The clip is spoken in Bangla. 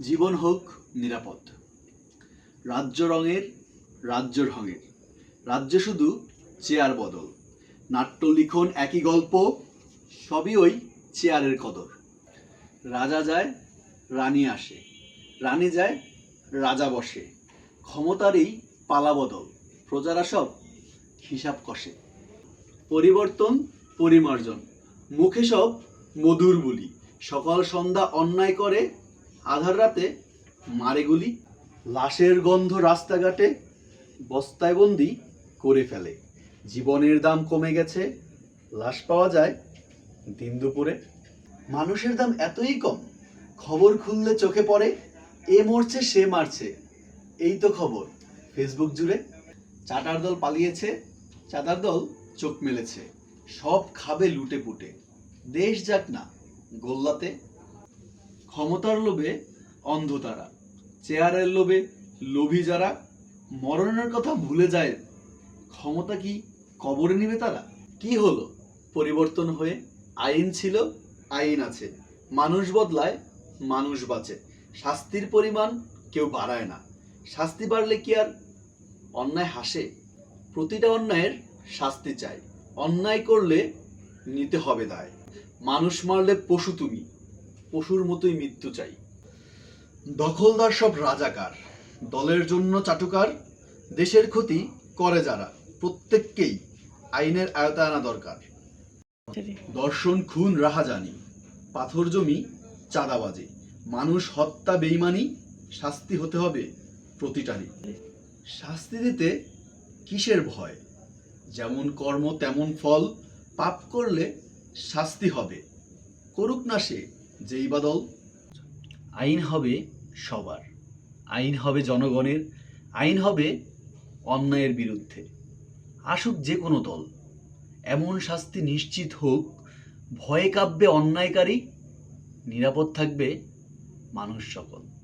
জীবন হোক নিরাপদ। রাজ্য রঙের, রাজ্য ঢঙের। রাজ্য শুধু চেয়ার বদল। নাট্য লিখন একই গল্প, সবই ওই চেয়ারের কদর। রাজা যায়, রানী আসে। রানী যায়, রাজা বসে। ক্ষমতারই পালা বদল, প্রজারা সব হিসাব কষে। পরিবর্তন, পরিমার্জন। মুখে সব মধুর বলি। সকাল সন্ধ্যা অন্যায় করে আধার রাতে মারে গুলি, লাশের গন্ধ রাস্তাঘাটে বস্তায় বন্দি করে ফেলে। জীবনের দাম কমে গেছে, লাশ পাওয়া যায় দিন দুপুরে। মানুষের দাম এতই কম, খবর খুললে চোখে পড়ে, এ মরছে, সে মারছে। এই তো খবর ফেসবুক জুড়ে চাটার দল পালিয়েছে চাঁদার দল চোখ মেলেছে। সব খাবে লুটে পুটে। দেশ যাক না, গোল্লাতে ক্ষমতার লোভে অন্ধ তারা, চেয়ারের লোভে লোভী যারা, মরণের কথা ভুলে যায়, ক্ষমতা কি কবরে নিবে তারা? কি হলো? পরিবর্তন হয়ে আইন ছিল, আইন আছে। মানুষ বদলায়, মানুষ বাঁচে। শাস্তির পরিমাণ কেউ বাড়ায় না। শাস্তি বাড়লে কি আর অন্যায় হাসে? প্রতিটা অন্যায়ের শাস্তি চাই। অন্যায় করলে নিতে হবে দায়। মানুষ মারলে পশু তুমি। পশুর মতোই মৃত্যু চাই। দখলদার সব রাজাকার, দলের জন্য চাটুকার, দেশের ক্ষতি করে যারা, প্রত্যেককেই আইনের আয়তায় আনা দরকার। দর্শন, খুন, রাহাজানি, পাথর জমি, চাঁদাবাজি, মানুষ হত্যা, বেইমানি, শাস্তি হতে হবে প্রতিটারই শাস্তি দিতে কিসের ভয়? যেমন কর্ম, তেমন ফল পাপ করলে শাস্তি হবে। করুক না সে। যেই বাদল আইন হবে সবার। আইন হবে জনগণের, আইন হবে অন্যায়ের বিরুদ্ধে। আসুক যে কোনো দল, এমন শাস্তি নিশ্চিত হোক, ভয়ে কাব্যে অন্যায়কারী, নিরাপদ থাকবে মানুষ সকল।